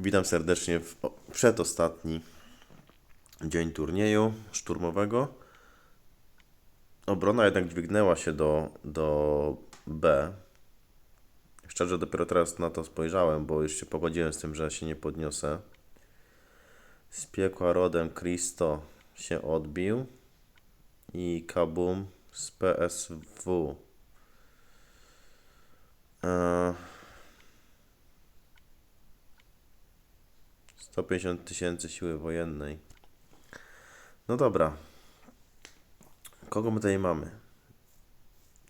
Witam serdecznie w przedostatni dzień turnieju szturmowego. Obrona jednak dźwignęła się do, do B. Szczerze dopiero teraz na to spojrzałem, bo już się pogodziłem z tym, że się nie podniosę. Z piekła rodem Cristo się odbił i Kabum z PSW. Eee, 150 tysięcy siły wojennej. No dobra. Kogo my tutaj mamy?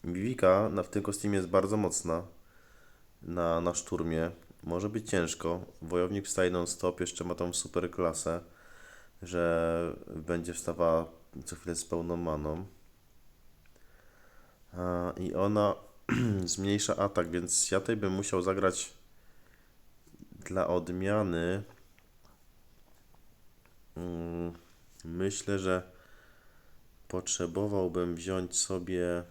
Vivika na, w tym kostiumie jest bardzo mocna. Na, na szturmie. Może być ciężko. Wojownik wstaje non-stop, jeszcze ma tą super klasę, że będzie wstawała co chwilę z pełną maną. A, I ona zmniejsza atak, więc ja tutaj bym musiał zagrać dla odmiany. Mm, Myślę, że potrzebowałbym wziąć sobie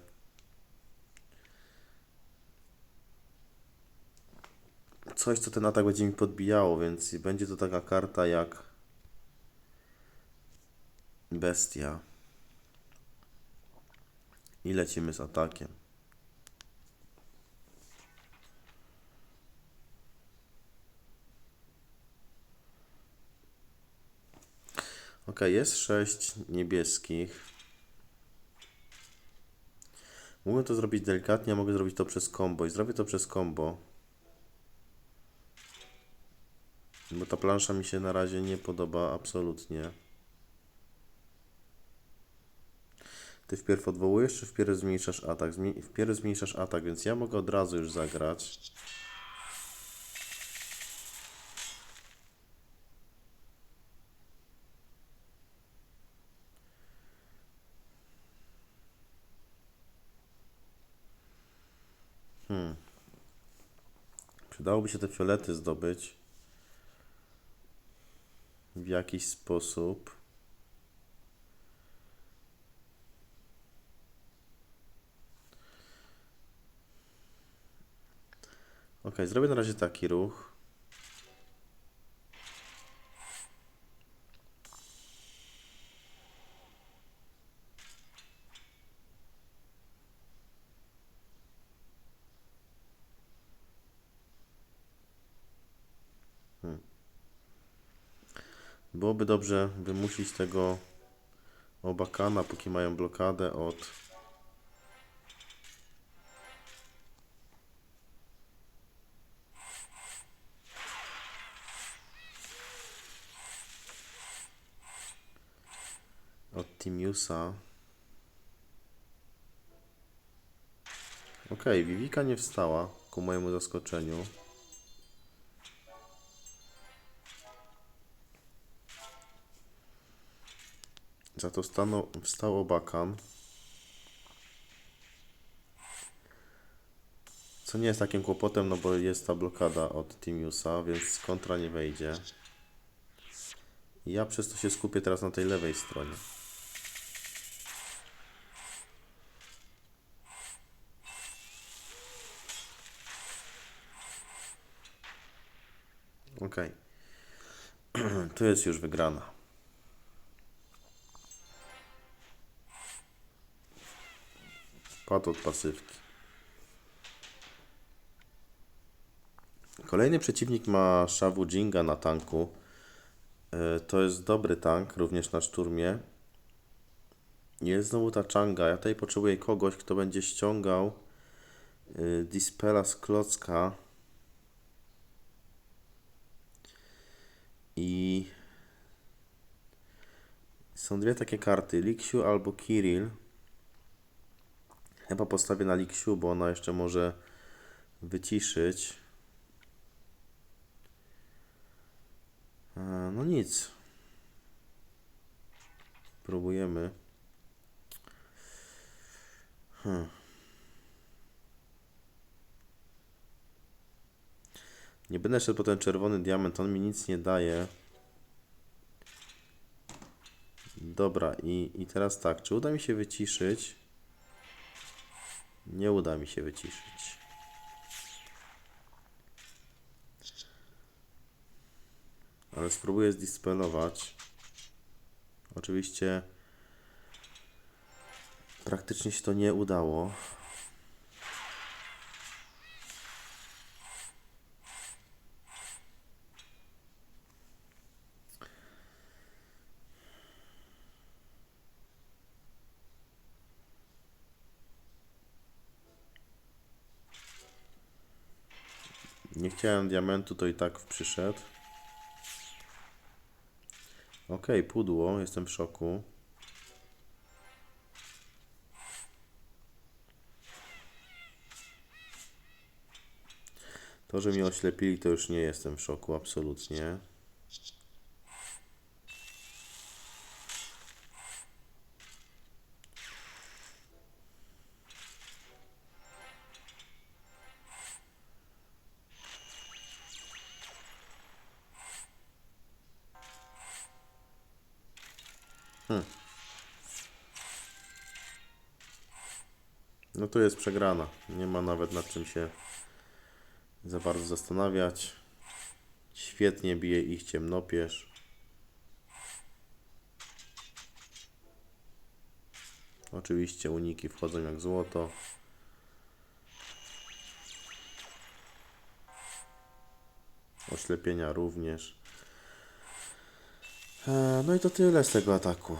coś, co ten atak będzie mi podbijało, więc będzie to taka karta jak bestia. I lecimy z atakiem. Ok, jest sześć niebieskich. Mogę to zrobić delikatnie, a mogę zrobić to przez combo. I zrobię to przez combo. Bo ta plansza mi się na razie nie podoba absolutnie. Ty wpierw odwołujesz, czy wpierw zmniejszasz atak? Zmi wpierw zmniejszasz atak, więc ja mogę od razu już zagrać. Przydałoby się te fiolety zdobyć w jakiś sposób. Ok, zrobię na razie taki ruch. Byłoby dobrze wymusić tego obakana, póki mają blokadę od od Timiusa. Ok, Vivika nie wstała ku mojemu zaskoczeniu. Za to stano, wstał Obakan. Co nie jest takim kłopotem, no bo jest ta blokada od Timiusa, więc kontra nie wejdzie. Ja przez to się skupię teraz na tej lewej stronie. Ok. tu jest już wygrana. Padł od pasywki. Kolejny przeciwnik ma Shawu Jinga na tanku. E, To jest dobry tank, również na szturmie. Jest znowu ta Changa. Ja tutaj potrzebuję kogoś, kto będzie ściągał y, Dispela z klocka. I są dwie takie karty, Lixiu albo Kirill. Chyba postawię na Lixiu, bo ona jeszcze może wyciszyć. E, No nic. Próbujemy. Hmm. Nie będę szedł po ten czerwony diament, on mi nic nie daje. Dobra, i, i teraz tak, czy uda mi się wyciszyć? Nie uda mi się wyciszyć. ale spróbuję zdispelować. Oczywiście praktycznie się to nie udało. Nie chciałem diamentu, to i tak przyszedł. Okej, pudło, jestem w szoku. To, że mnie oślepili, to już nie jestem w szoku, absolutnie. No to jest przegrana. Nie ma nawet nad czym się za bardzo zastanawiać. Świetnie bije ich ciemnopierz. Oczywiście uniki wchodzą jak złoto. Oślepienia również. E, No i to tyle z tego ataku.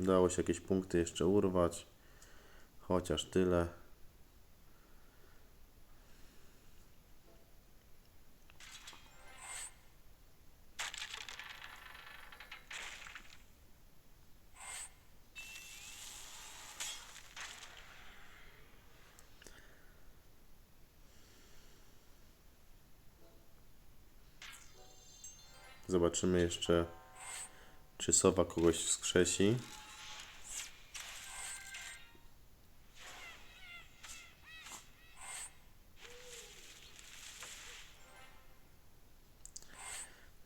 Udało się jakieś punkty jeszcze urwać. Chociaż tyle. Zobaczymy jeszcze, czy sowa kogoś wskrzesi.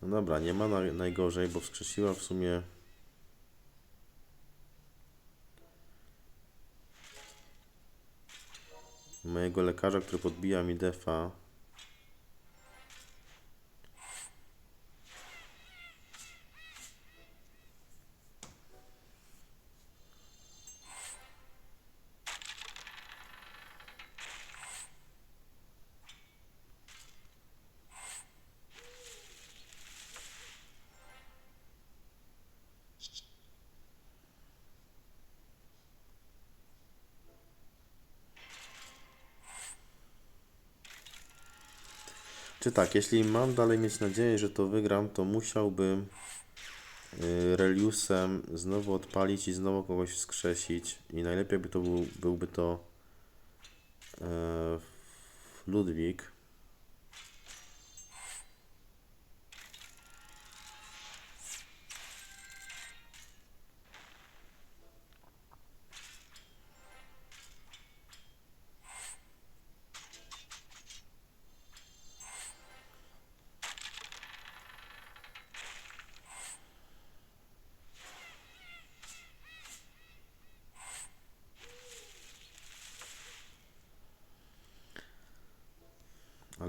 No dobra, nie ma na, najgorzej, bo wskrzesiła w sumie. Mojego lekarza, który podbija mi defa. Czy tak, jeśli mam dalej mieć nadzieję, że to wygram, to musiałbym y, Reliusem znowu odpalić i znowu kogoś wskrzesić. I najlepiej by to był, byłby to e, Ludwik.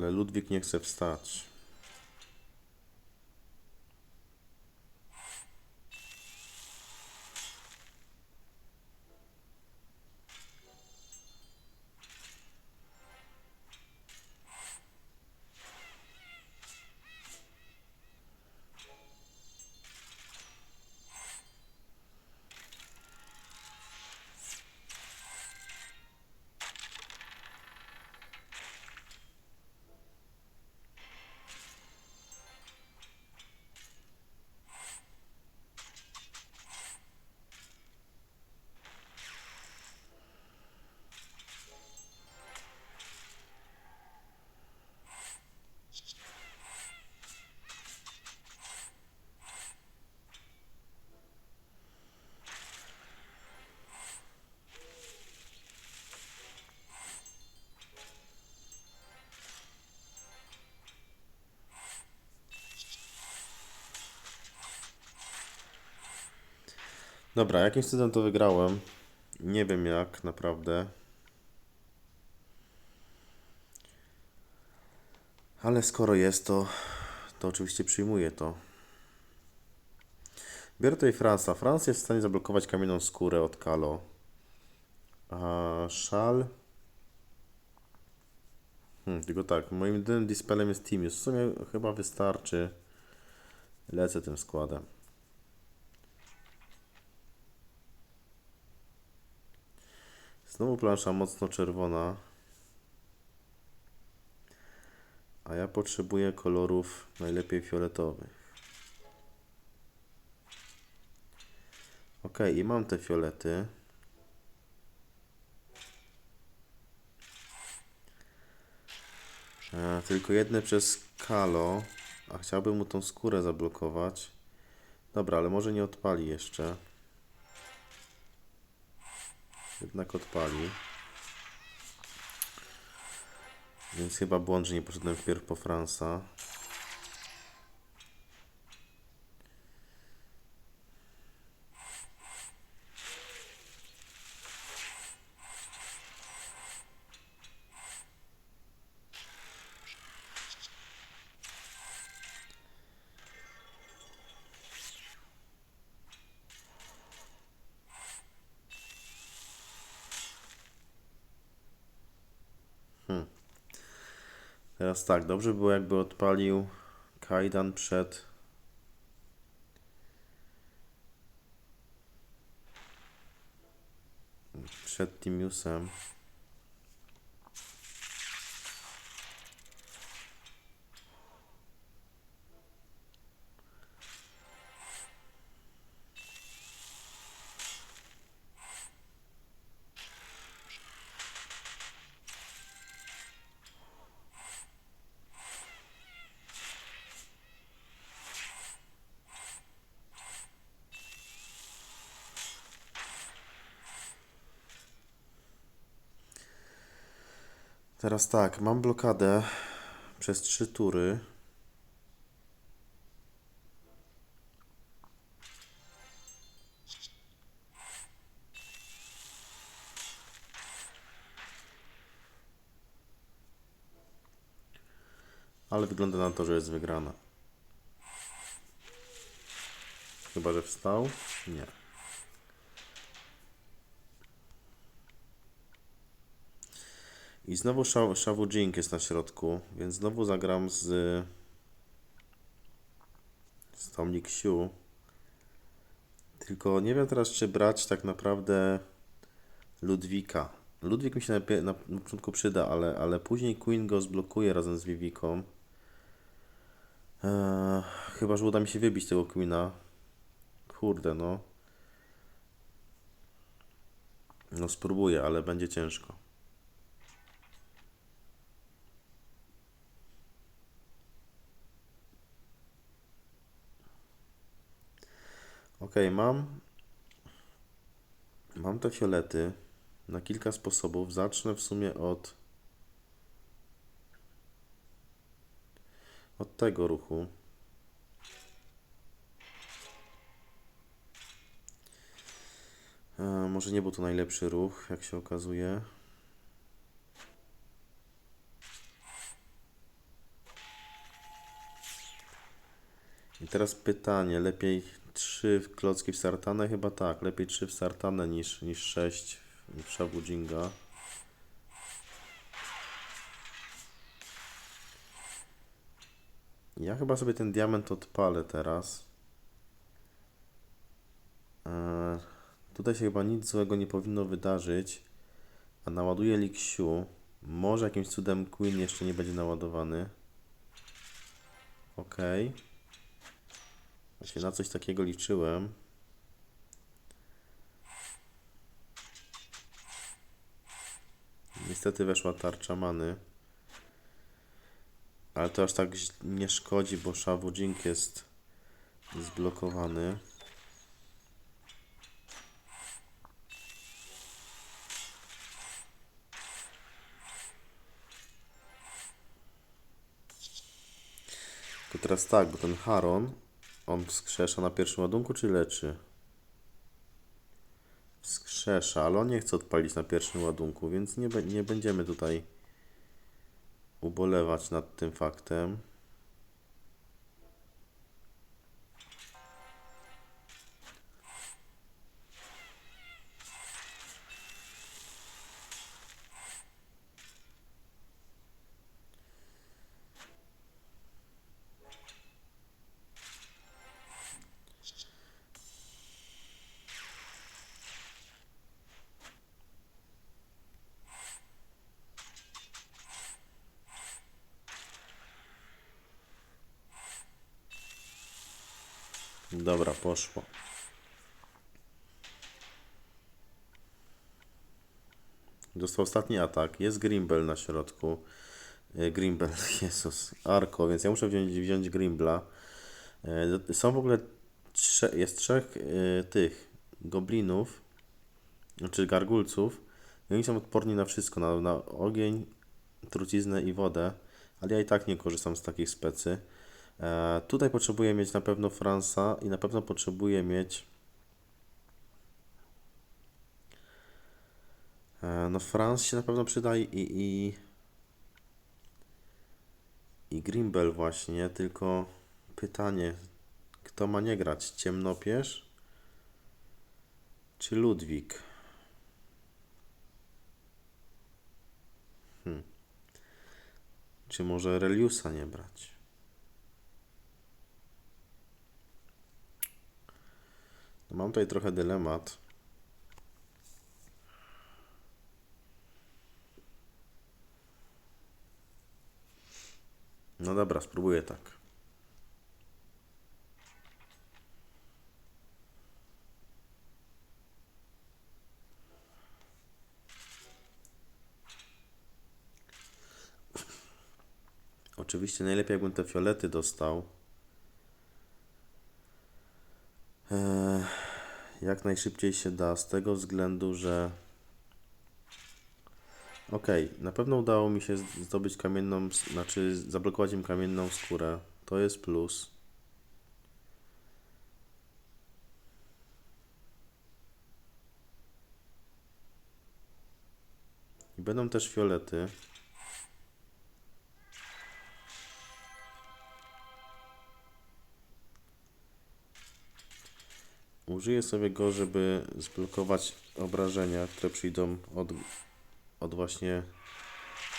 Ale Ludwik nie chce wstać. Dobra, jakimś cudem to wygrałem. Nie wiem jak naprawdę. Ale skoro jest to, to oczywiście przyjmuję to. Biorę tutaj Fransa. Franc jest w stanie zablokować kamienną skórę od Kalo. A szal. Hmm, tylko tak, moim jedynym dispelem jest Timius. W sumie chyba wystarczy. Lecę tym składem. Znowu plansza mocno czerwona. A ja potrzebuję kolorów najlepiej fioletowych. Ok, i mam te fiolety. E, tylko jedne przez Kalo, a chciałbym mu tą skórę zablokować. Dobra, ale może nie odpali jeszcze. Jednak odpali. Więc chyba błąd, że nie poszedłem wpierw po Fransa. Teraz tak, dobrze by było jakby odpalił Kaidan przed przed Timiusem. Teraz tak, mam blokadę przez trzy tury. Ale wygląda na to, że jest wygrana. Chyba, że wstał? Nie. I znowu Sha- Shawu Jink jest na środku, więc znowu zagram z z Tommy Xiu. Tylko nie wiem teraz, czy brać tak naprawdę Ludwika. Ludwik mi się na, na, na początku przyda, ale, ale później Queen go zblokuje razem z Viviką. Eee, chyba, że uda mi się wybić tego Queena. Kurde, no. No spróbuję, ale będzie ciężko. Ok, mam. Mam te fiolety na kilka sposobów. Zacznę w sumie od. Od tego ruchu. E, może nie był to najlepszy ruch, jak się okazuje. I teraz pytanie, lepiej 3 klocki w Sartane? Chyba tak, lepiej 3 w Sartane niż, niż 6 w Shabujinga. Ja chyba sobie ten diament odpalę teraz. Eee, tutaj się chyba nic złego nie powinno wydarzyć. A naładuję Lixiu. Może jakimś cudem Queen jeszcze nie będzie naładowany. Okej. Właśnie na coś takiego liczyłem. Niestety weszła tarcza many. Ale to aż tak nie szkodzi, bo Shawujink jest zblokowany. To teraz tak, bo ten Haron, on wskrzesza na pierwszym ładunku, czy leczy? Wskrzesza, ale on nie chce odpalić na pierwszym ładunku, więc nie, nie będziemy tutaj ubolewać nad tym faktem. Dobra, poszło. Dostał ostatni atak. Jest Grimbel na środku. E, Grimbel, Jezus, Arko, więc ja muszę wziąć, wziąć Grimbla. E, Są w ogóle trze, jest trzech e, tych goblinów, czy gargulców. I oni są odporni na wszystko, na, na ogień, truciznę i wodę, ale ja i tak nie korzystam z takich specy. E, tutaj potrzebuję mieć na pewno Fransa i na pewno potrzebuję mieć e, no Frans się na pewno przydaje i, i i Grimbel właśnie, tylko pytanie, kto ma nie grać? Ciemnopierz czy Ludwik? Hmm. Czy może Reliusa nie brać? Mam tutaj trochę dylemat. No dobra, spróbuję tak. Oczywiście najlepiej jakbym te fiolety dostał. Jak najszybciej się da, z tego względu, że Okej, na pewno udało mi się zdobyć kamienną, znaczy zablokować im kamienną skórę. To jest plus. I będą też fiolety. Użyję sobie go, żeby zblokować obrażenia, które przyjdą od, od właśnie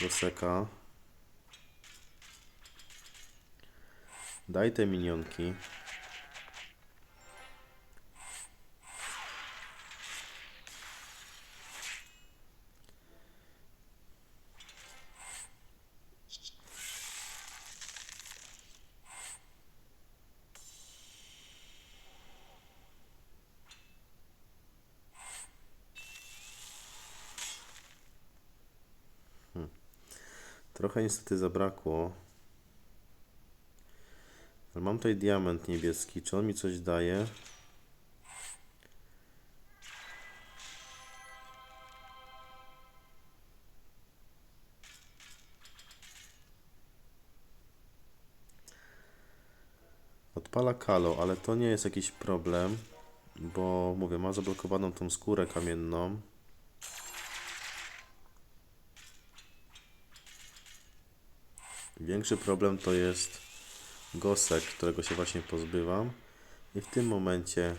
Goseka. Daj te minionki. Trochę niestety zabrakło. Ale mam tutaj diament niebieski. Czy on mi coś daje? Odpala kalo, ale to nie jest jakiś problem, bo mówię, ma zablokowaną tą skórę kamienną. Większy problem to jest gosek, którego się właśnie pozbywam. I w tym momencie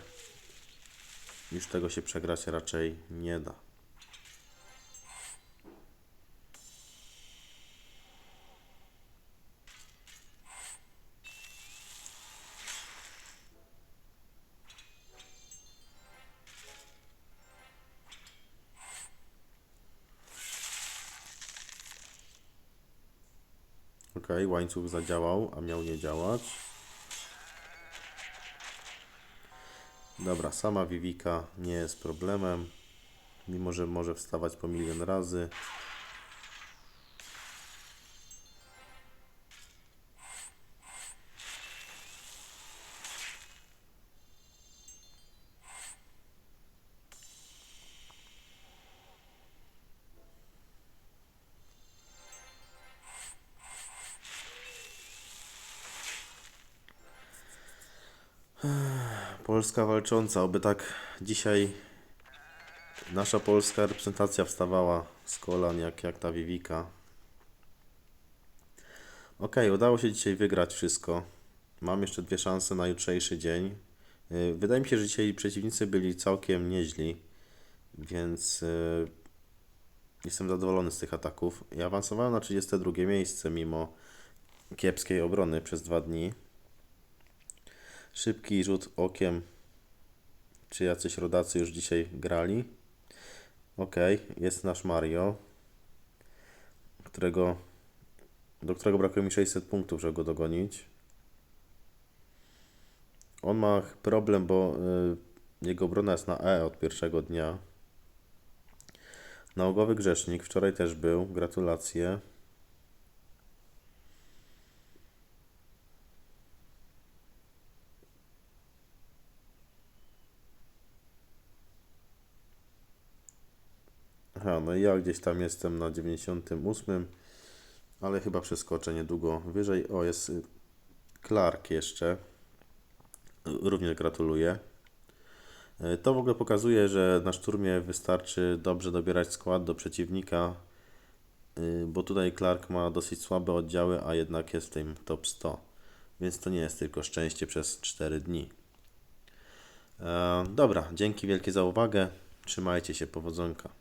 już tego się przegrać raczej nie da. Łańcuch zadziałał, a miał nie działać. Dobra, sama Vivika nie jest problemem, mimo że może wstawać po milion razy. Polska walcząca, oby tak dzisiaj Nasza polska reprezentacja wstawała z kolan jak, jak ta Vivika. Ok, udało się dzisiaj wygrać wszystko. Mam jeszcze dwie szanse na jutrzejszy dzień. Y, Wydaje mi się, że dzisiaj przeciwnicy byli całkiem nieźli, więc y, jestem zadowolony z tych ataków. I awansowałem na 32 miejsce mimo kiepskiej obrony przez dwa dni. Szybki rzut okiem, czy jacyś rodacy już dzisiaj grali. Ok, jest nasz Mario, którego, do którego brakuje mi 600 punktów, żeby go dogonić. On ma problem, bo y, jego obrona jest na E od pierwszego dnia. Nałogowy grzesznik wczoraj też był. Gratulacje. No ja gdzieś tam jestem na 98, ale chyba przeskoczę niedługo wyżej. O, jest Clark jeszcze. Również gratuluję. To w ogóle pokazuje, że na szturmie wystarczy dobrze dobierać skład do przeciwnika, y, bo tutaj Clark ma dosyć słabe oddziały, a jednak jest w tym top 100. Więc to nie jest tylko szczęście przez 4 dni. E, Dobra, dzięki wielkie za uwagę. Trzymajcie się, powodzonka.